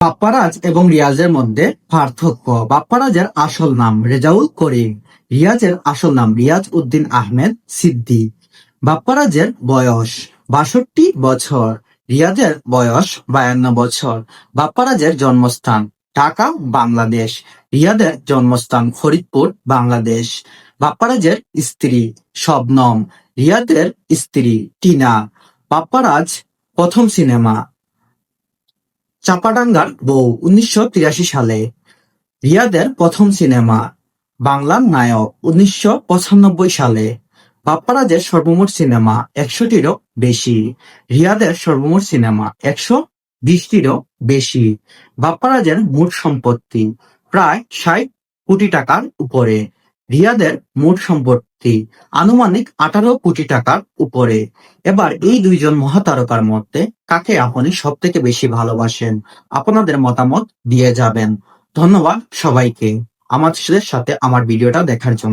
বাপ্পারাজ এবং রিয়াজের মধ্যে পার্থক্য। বাপ্পারাজের আসল নাম রেজাউল করিম, রিয়াজের আসল নাম রিয়াজ উদ্দিন আহমেদ সিদ্দিক বাপ্পারাজের বয়স বাষট্টি বছর, রিয়াজের বয়স বায়ান্ন বছর। বাপ্পারাজের জন্মস্থান ঢাকা, বাংলাদেশ। রিয়াদের জন্মস্থান ফরিদপুর, বাংলাদেশ। বাপ্পারাজের স্ত্রী শবনম রিয়াদের স্ত্রী টিনা। বাপ্পারাজ প্রথম সিনেমা চাপাডাঙ্গার বউ উনিশশো তিরাশি সালে। রিয়াদের প্রথম সিনেমা বাংলার নায়ক উনিশশো পঁচানব্বই সালে। বাপ্পারাজের সর্বমোট সিনেমা একশোটিরও বেশি। রিয়াদের সর্বমোট সিনেমা একশো বিশটিরও বেশি। বাপ্পারাজের মোট সম্পত্তি প্রায় ষাট কোটি টাকার উপরে। রিয়াদের মোট সম্পত্তি আনুমানিক আঠারো কোটি টাকার উপরে। এবার এই দুইজন মহাতারকার মধ্যে কাকে আপনি সব থেকে বেশি ভালোবাসেন? আপনাদের মতামত দিয়ে যাবেন। ধন্যবাদ সবাইকে। আমাদের সাথে আমার ভিডিওটা দেখার জন্য।